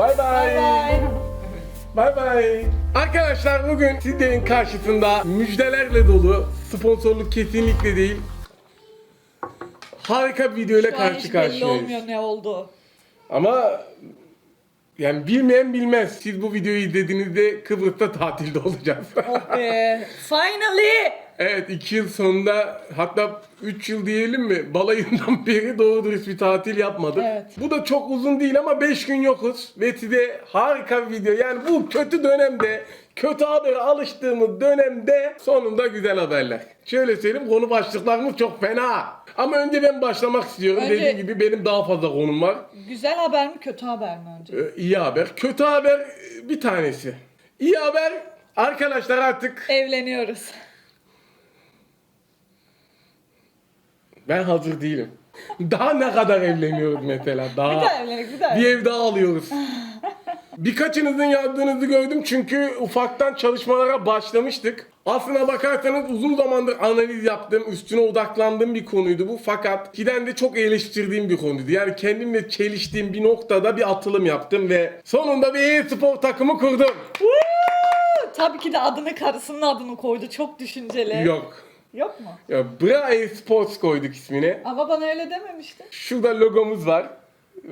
Bay Bay bay. Bay. Arkadaşlar bugün sizlerin karşısında müjdelerle dolu, sponsorluk kesinlikle değil. Harika bir videoyla Şu an karşı hiç belli karşıyayız. olmuyor ne oldu. Ama yani bilmeyen bilmez. Siz bu videoyu izlediğinizde Kıbrıs'ta tatilde olacağız. Oh be. Finally. Evet 2 yıl sonunda hatta 3 yıl diyelim mi balayından beri doğru dürüst bir tatil yapmadık. Evet. Bu da çok uzun değil ama 5 gün yokuz ve size harika bir video. Yani bu kötü dönemde kötü habere alıştığımız dönemde sonunda güzel haberler. Şöyle söyleyeyim konu başlıklarımız çok fena. Ama önce ben başlamak istiyorum. Önce- Dediğim gibi benim daha fazla konum var. Güzel haber mi kötü haber mi önce? Ee, iyi haber. Kötü haber e, bir tanesi. İyi haber arkadaşlar artık Evleniyoruz. Ben hazır değilim. Daha ne kadar evleniyoruz mesela daha. Bir daha evlenik bir daha. Bir ev daha alıyoruz. Birkaçınızın yazdığınızı gördüm çünkü ufaktan çalışmalara başlamıştık. Aslına bakarsanız uzun zamandır analiz yaptığım, üstüne odaklandığım bir konuydu bu. Fakat giden de çok eleştirdiğim bir konuydu. Yani kendimle çeliştiğim bir noktada bir atılım yaptım ve sonunda bir e-spor takımı kurdum. Tabii ki de adını karısının adını koydu. Çok düşünceli. Yok. Yok mu? Ya Bra e-sports koyduk ismini. Ama bana öyle dememişti. Şurada logomuz var.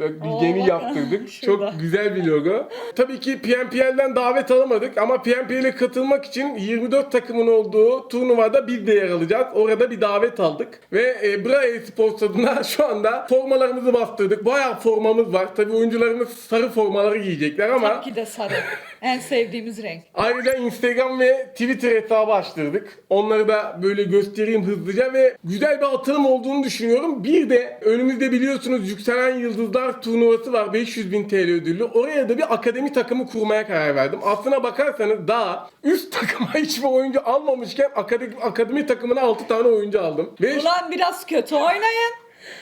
Bak, Bir Oo, yeni yaptırdık. Şurada. Çok güzel bir logo. Tabii ki PNPL'den davet alamadık ama PNPL'e katılmak için 24 takımın olduğu turnuvada biz de yer alacağız. Orada bir davet aldık. Ve e, Bra Esports adına şu anda formalarımızı bastırdık. Bayağı formamız var. Tabii oyuncularımız sarı formaları giyecekler ama Tabii ki de sarı. en sevdiğimiz renk. Ayrıca Instagram ve Twitter hesabı açtırdık. Onları da böyle göstereyim hızlıca ve güzel bir atılım olduğunu düşünüyorum. Bir de önümüzde biliyorsunuz Yükselen Yıldızlar turnuvası var 500 bin TL ödüllü. Oraya da bir akademi takımı kurmaya karar verdim. Aslına bakarsanız daha üst takıma hiçbir oyuncu almamışken akademi, akademi takımına 6 tane oyuncu aldım. Ve Ulan biraz kötü oynayın.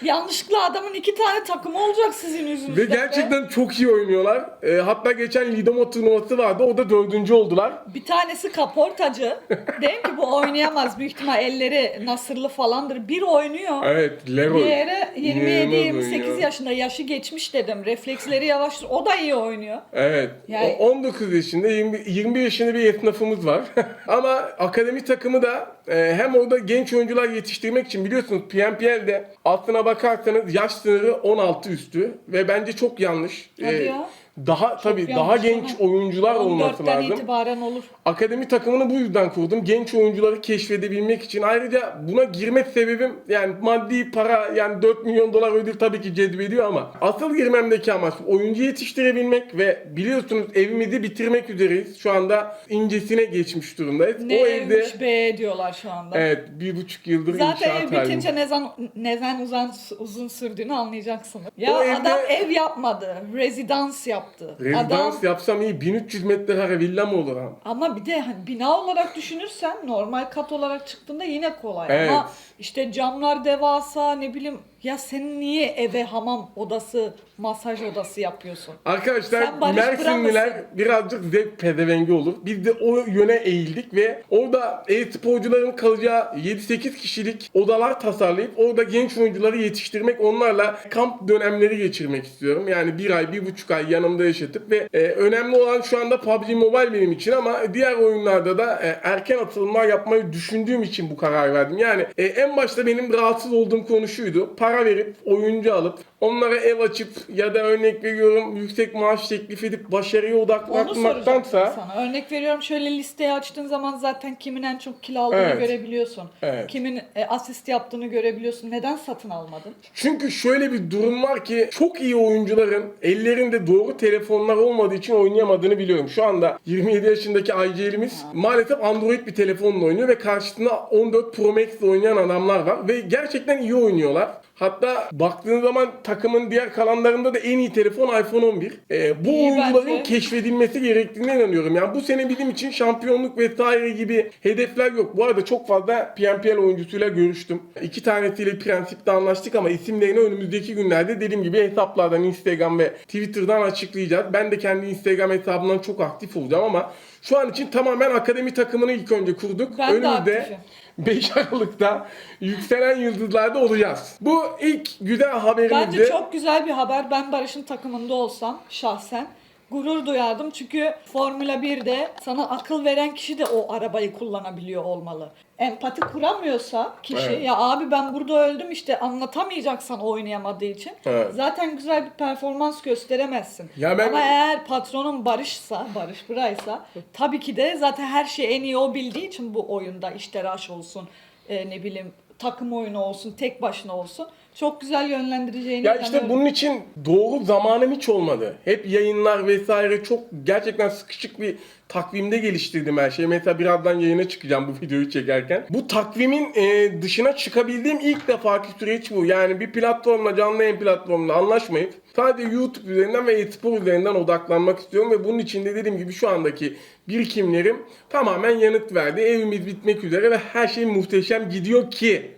Yanlışlıkla adamın iki tane takımı olacak sizin yüzünüzden. ve gerçekten çok iyi oynuyorlar. Ee, hatta geçen Lidamo turnuvası vardı. O da dördüncü oldular. Bir tanesi kaportacı. Dedim ki bu oynayamaz. Büyük ihtimal elleri nasırlı falandır. Bir oynuyor. Evet, Leroy. Diğeri İnanılmaz 27-28 oynuyor. yaşında yaşı geçmiş dedim. Refleksleri yavaş. O da iyi oynuyor. Evet. Yani- O 19 yaşında, 20, 21 yaşında bir esnafımız var. Ama akademi takımı da e, hem orada genç oyuncular yetiştirmek için biliyorsunuz PNPL'de aslına bakarsanız yaş sınırı 16 üstü ve bence çok yanlış. Hadi E, ya. Daha tabii daha genç ama. oyuncular olması 14'ten lazım. itibaren olur. Akademi takımını bu yüzden kurdum. Genç oyuncuları keşfedebilmek için. Ayrıca buna girme sebebim yani maddi para yani 4 milyon dolar ödül tabii ki cezbediyor ama asıl girmemdeki amaç oyuncu yetiştirebilmek ve biliyorsunuz evimizi bitirmek üzereyiz. Şu anda incesine geçmiş durumdayız. Ne o evde evmiş be diyorlar şu anda. evet bir buçuk yıldır Zaten inşaat ev halinde. bitince neden, neden uzun, uzun sürdüğünü anlayacaksınız. Ya O evde- adam ev yapmadı. Rezidans yaptı. Rezidans Adam yapsam iyi 1300 metrekare villa mı olur ha? ama bir de hani bina olarak düşünürsen normal kat olarak çıktığında yine kolay. Evet. Ama işte camlar devasa ne bileyim ya sen niye eve hamam odası, masaj odası yapıyorsun? Arkadaşlar Barış Mersinliler birazcık zevk pezevengi olur. Biz de o yöne eğildik ve orada e-sporcuların kalacağı 7-8 kişilik odalar tasarlayıp orada genç oyuncuları yetiştirmek, onlarla kamp dönemleri geçirmek istiyorum. Yani bir ay, bir buçuk ay yanımda yaşatıp ve e, önemli olan şu anda PUBG Mobile benim için ama diğer oyunlarda da e, erken atılımlar yapmayı düşündüğüm için bu karar verdim. Yani e, en başta benim rahatsız olduğum konu şuydu. Para verip oyuncu alıp onlara ev açıp ya da örnek veriyorum yüksek maaş teklif edip başarıya odaklanmaktansa sana. Örnek veriyorum şöyle listeyi açtığın zaman zaten kimin en çok kilo aldığını Evet. görebiliyorsun. Evet. Kimin e, asist yaptığını görebiliyorsun. Neden satın almadın? Çünkü şöyle bir durum var ki çok iyi oyuncuların ellerinde doğru telefonlar olmadığı için oynayamadığını biliyorum. Şu anda 27 yaşındaki IGL'imiz maalesef Android bir telefonla oynuyor ve karşısında 14 Pro Max ile oynayan adamlar var ve gerçekten iyi oynuyorlar. Hatta baktığın zaman takımın diğer kalanlarında da en iyi telefon iPhone 11. Ee, bu İyi oyuncuların bence. keşfedilmesi gerektiğine inanıyorum. Yani bu sene bizim için şampiyonluk vesaire gibi hedefler yok. Bu arada çok fazla PNPL oyuncusuyla görüştüm. İki tanesiyle prensipte anlaştık ama isimlerini önümüzdeki günlerde dediğim gibi hesaplardan Instagram ve Twitter'dan açıklayacağız. Ben de kendi Instagram hesabımdan çok aktif olacağım ama şu an için tamamen akademi takımını ilk önce kurduk. Ben de Önümüzde aktifim. 5 Aralık'ta yükselen yıldızlarda olacağız. Bu ilk güzel haberimizdi. Bence çok güzel bir haber. Ben Barış'ın takımında olsam şahsen gurur duyardım. Çünkü Formula 1'de sana akıl veren kişi de o arabayı kullanabiliyor olmalı. Empati kuramıyorsa kişi Evet. ya abi ben burada öldüm işte anlatamayacaksan oynayamadığı için Evet. zaten güzel bir performans gösteremezsin. Ya ben- Ama eğer patronun Barış'sa, Barış Buray'sa tabii ki de zaten her şeyi en iyi o bildiği için bu oyunda işte rush olsun e, ne bileyim takım oyunu olsun, tek başına olsun çok güzel yönlendireceğini Ya işte inanıyorum. bunun için doğru zamanım hiç olmadı. Hep yayınlar vesaire çok gerçekten sıkışık bir takvimde geliştirdim her şeyi. Mesela birazdan yayına çıkacağım bu videoyu çekerken. Bu takvimin e, dışına çıkabildiğim ilk defaki süreç bu. Yani bir platformla canlı yayın platformla anlaşmayıp sadece YouTube üzerinden ve e-spor üzerinden odaklanmak istiyorum ve bunun için de dediğim gibi şu andaki birikimlerim tamamen yanıt verdi. Evimiz bitmek üzere ve her şey muhteşem gidiyor ki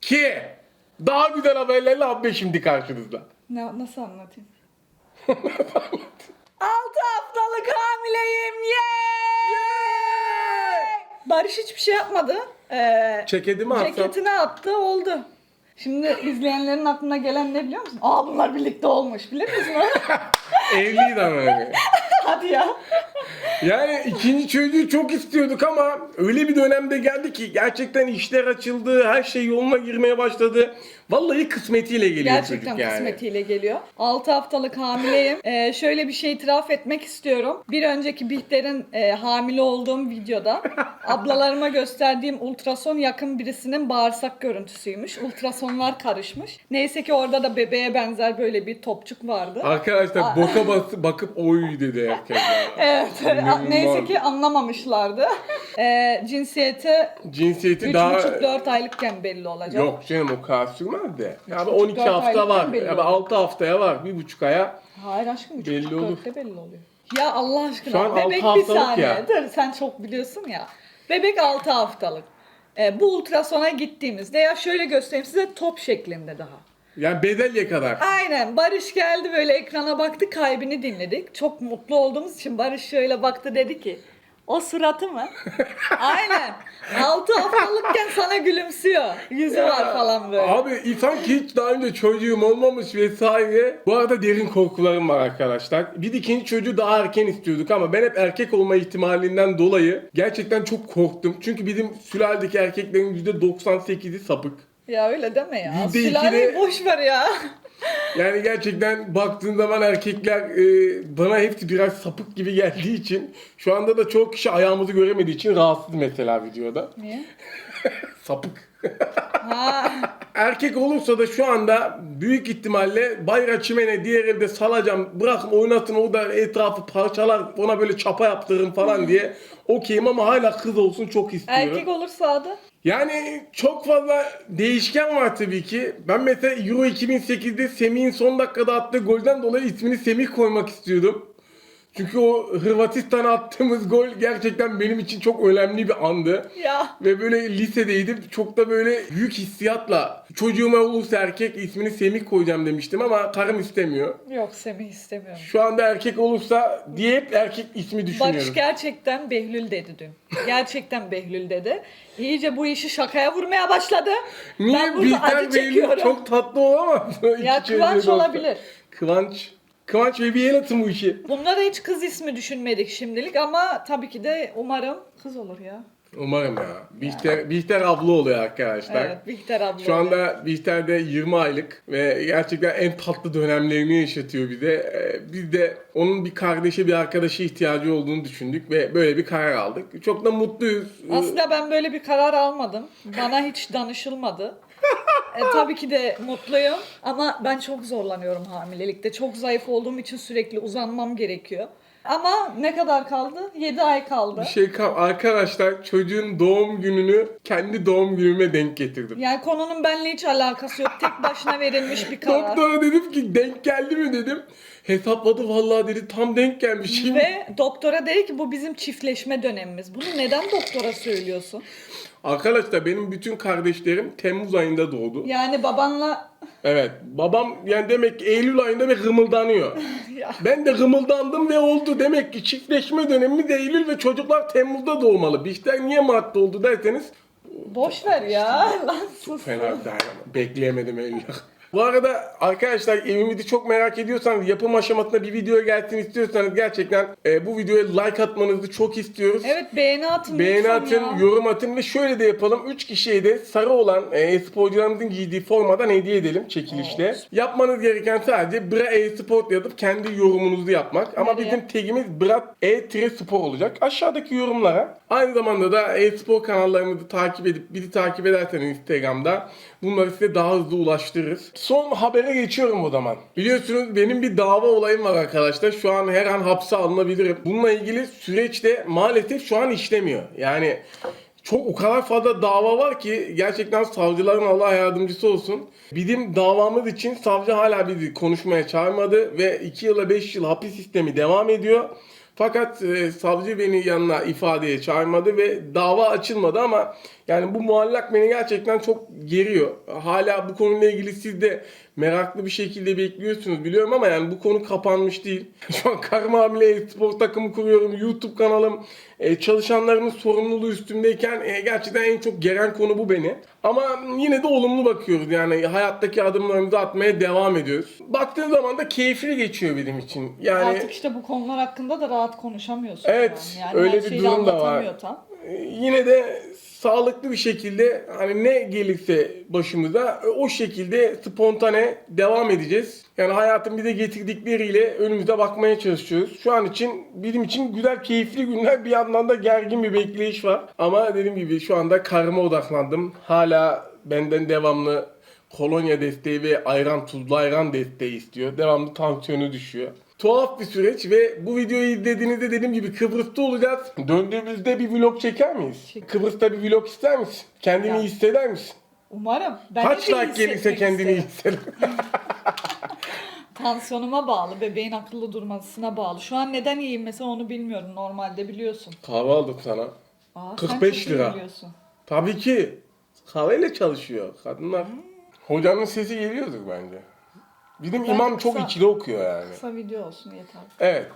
ki daha güzel haberlerle abbe şimdi karşınızda. Ne, nasıl anlatayım? 6 haftalık hamileyim. Yay! Barış hiçbir şey yapmadı. Ee, Ceketi mi atsam? ceketini attı oldu. Şimdi izleyenlerin aklına gelen ne biliyor musun? Aa bunlar birlikte olmuş. Bilir misin? Evliydi ama öyle. Hadi ya. Yani ikinci çocuğu çok istiyorduk ama öyle bir dönemde geldi ki gerçekten işler açıldı, her şey yoluna girmeye başladı. Vallahi kısmetiyle geliyor Gerçekten çocuk yani. kısmetiyle geliyor. 6 haftalık hamileyim. Ee, şöyle bir şey itiraf etmek istiyorum. Bir önceki Bihter'in e, hamile olduğum videoda ablalarıma gösterdiğim ultrason yakın birisinin bağırsak görüntüsüymüş. Ultrasonlar karışmış. Neyse ki orada da bebeğe benzer böyle bir topçuk vardı. Arkadaşlar boka bas- bakıp oy dedi herkes. Evet. İnanılmaz. Neyse ki anlamamışlardı. Ee, cinsiyeti Cinsiyeti daha... 3,5-4 aylıkken belli olacak. Yok canım o kadar sürmez de. Ya buçuk, 12 dört hafta var. belli Ya oluyor. 6 haftaya var. Bir buçuk aya. Hayır aşkım Belli belli olur. olur. belli oluyor. Ya Allah aşkına Şu an bebek altı bir haftalık saniye. ya. Dur sen çok biliyorsun ya. Bebek 6 haftalık. Ee, bu ultrasona gittiğimizde ya şöyle göstereyim size top şeklinde daha. Yani bedelye kadar. Aynen Barış geldi böyle ekrana baktı kalbini dinledik. Çok mutlu olduğumuz için Barış şöyle baktı dedi ki o suratı mı? Aynen. 6 haftalıkken sana gülümsüyor. Yüzü var falan böyle. Abi sanki hiç daha önce çocuğum olmamış vesaire. Bu arada derin korkularım var arkadaşlar. Bir ikinci çocuğu daha erken istiyorduk ama ben hep erkek olma ihtimalinden dolayı gerçekten çok korktum. Çünkü bizim sülaledeki erkeklerin %98'i sapık. Ya öyle deme ya. Yüzde Sülaleyi ikide- boş ver ya. Yani gerçekten baktığın zaman erkekler e, bana hepsi biraz sapık gibi geldiği için şu anda da çok kişi ayağımızı göremediği için rahatsız mesela videoda. Niye? Sapık. Ha. Erkek olursa da şu anda büyük ihtimalle Bayra Çimen'e diğer elde salacağım. Bırakın oynatın o da etrafı parçalar ona böyle çapa yaptırırım falan diye okeyim ama hala kız olsun çok istiyorum. Erkek olursa adı. Yani çok fazla değişken var tabii ki. Ben mesela Euro 2008'de Semih'in son dakikada attığı golden dolayı ismini Semih koymak istiyordum. Çünkü o Hırvatistan'a attığımız gol gerçekten benim için çok önemli bir andı. Ya. Ve böyle lisedeydim. Çok da böyle büyük hissiyatla çocuğuma olursa erkek ismini Semih koyacağım demiştim ama karım istemiyor. Yok Semih istemiyorum. Şu anda erkek olursa diye hep erkek ismi düşünüyorum. Barış gerçekten Behlül dedi dün. Gerçekten Behlül dedi. İyice bu işi şakaya vurmaya başladı. Niye ben burada Bihter acı Bey'in çekiyorum. çok tatlı olamaz mı? Ya Kıvanç olsa. olabilir. Kıvanç. Kıvanç ve bir el atın bu işi. Bunlara hiç kız ismi düşünmedik şimdilik ama tabii ki de umarım kız olur ya. Umarım ya. Bihter, Bihter abla oluyor arkadaşlar. Evet, Bihter abla. Şu oluyor. anda Bihter de 20 aylık ve gerçekten en tatlı dönemlerini yaşatıyor bize. Ee, Biz de onun bir kardeşe bir arkadaşa ihtiyacı olduğunu düşündük ve böyle bir karar aldık. Çok da mutluyuz. Aslında ben böyle bir karar almadım. Bana hiç danışılmadı. E, tabii ki de mutluyum ama ben çok zorlanıyorum hamilelikte. Çok zayıf olduğum için sürekli uzanmam gerekiyor. Ama ne kadar kaldı? 7 ay kaldı. Bir şey kal arkadaşlar çocuğun doğum gününü kendi doğum günüme denk getirdim. Yani konunun benimle hiç alakası yok. Tek başına verilmiş bir karar. Doktora dedim ki denk geldi mi dedim. Hesapladı vallahi dedi tam denk gelmiş. Ve doktora dedi ki bu bizim çiftleşme dönemimiz. Bunu neden doktora söylüyorsun? Arkadaşlar benim bütün kardeşlerim Temmuz ayında doğdu. Yani babanla Evet. Babam yani demek ki Eylül ayında ve gımıldanıyor. Ya. ben de gımıldandım ve oldu. Demek ki çiftleşme dönemimiz Eylül ve çocuklar Temmuz'da doğmalı. Bihter niye Mart'ta oldu derseniz boş ver ya. Lan sus. fena dayanamam. Bekleyemedim Eylül. Bu arada arkadaşlar evimizi çok merak ediyorsanız yapım aşamasında bir video gelsin istiyorsanız gerçekten e, bu videoya like atmanızı çok istiyoruz. Evet beğeni atın Beğeni atın, ya. yorum atın ve şöyle de yapalım. 3 kişiye de sarı olan e, sporcularımızın giydiği formadan hediye edelim çekilişle. Oo. Yapmanız gereken sadece Bra e-sport yazıp kendi yorumunuzu yapmak. Ama Nereye? bizim tagimiz Bra e-spor olacak. Aşağıdaki yorumlara. Aynı zamanda da e-spor kanallarımızı takip edip bizi takip ederseniz Instagram'da bunları size daha hızlı ulaştırırız. Son habere geçiyorum o zaman. Biliyorsunuz benim bir dava olayım var arkadaşlar. Şu an her an hapse alınabilirim. Bununla ilgili süreçte maalesef şu an işlemiyor. Yani çok o kadar fazla dava var ki gerçekten savcıların Allah yardımcısı olsun. Bizim davamız için savcı hala bizi konuşmaya çağırmadı ve 2 yıla 5 yıl hapis sistemi devam ediyor. Fakat e, savcı beni yanına ifadeye çağırmadı ve dava açılmadı ama yani bu muallak beni gerçekten çok geriyor. Hala bu konuyla ilgili siz de meraklı bir şekilde bekliyorsunuz biliyorum ama yani bu konu kapanmış değil. Şu an Karma Hamile spor takımı kuruyorum. YouTube kanalım. E, çalışanlarımın sorumluluğu üstümdeyken e, gerçekten en çok geren konu bu beni. Ama yine de olumlu bakıyoruz. Yani hayattaki adımlarımızı atmaya devam ediyoruz. Baktığın zaman da keyifli geçiyor benim için. Yani Artık işte bu konular hakkında da rahat konuşamıyorsun. Evet, an. yani öyle her bir şeyi durum da var. anlatamıyor tam. E, yine de sağlıklı bir şekilde hani ne gelirse başımıza e, o şekilde spontane devam edeceğiz. Yani hayatın bize getirdikleriyle önümüze bakmaya çalışıyoruz. Şu an için bizim için güzel keyifli günler bir yandan da gergin bir bekleyiş var. Ama dediğim gibi şu anda karıma odaklandım. Hala benden devamlı kolonya desteği ve ayran tuzlu ayran desteği istiyor. Devamlı tansiyonu düşüyor. Tuhaf bir süreç ve bu videoyu izlediğinizde dediğim gibi Kıbrıs'ta olacağız. Döndüğümüzde bir vlog çeker miyiz? Çek. Kıbrıs'ta bir vlog ister misin? Kendini Ya. iyi hisseder misin? Umarım. Ben Kaç de like gelirse kendini iyi isterim. hisseder. Tansiyonuma bağlı, bebeğin akıllı durmasına bağlı. Şu an neden iyiyim mesela onu bilmiyorum. Normalde biliyorsun. Kahve aldım sana. Aa, sen 45 çok iyi lira. biliyorsun. Tabii ki. Kahveyle çalışıyor kadınlar. Hocanın sesi geliyordur bence. Bizim Ben imam çok kısa- içli okuyor yani. Kısa video olsun yeter. Evet.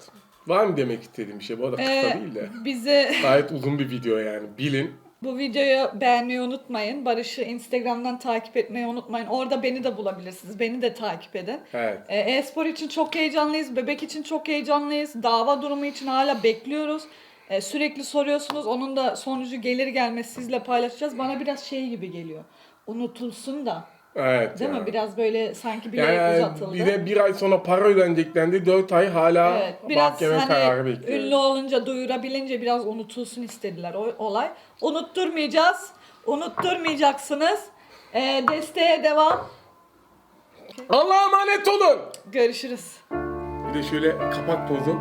Var mı demek istediğim bir şey? Bu arada kısa Ee, değil de. bize Gayet uzun bir video yani. Bilin. bu videoyu beğenmeyi unutmayın. Barış'ı Instagram'dan takip etmeyi unutmayın. Orada beni de bulabilirsiniz. Beni de takip edin. Evet. Ee, E-spor için çok heyecanlıyız. Bebek için çok heyecanlıyız. Dava durumu için hala bekliyoruz. Ee, sürekli soruyorsunuz. Onun da sonucu gelir gelmez sizle paylaşacağız. Bana biraz şey gibi geliyor. Unutulsun da. Evet. Değil ya. mi? Biraz böyle sanki bile Yani uzatıldı. bir de bir ay sonra para ödenecek dendi. 4 ay hala Evet, biraz mahkeme kararı hani bekliyoruz. ünlü olunca, duyurabilince biraz unutulsun istediler o olay. Unutturmayacağız. Unutturmayacaksınız. Ee, desteğe devam. Allah'a emanet olun. Görüşürüz. Bir de şöyle kapak pozu.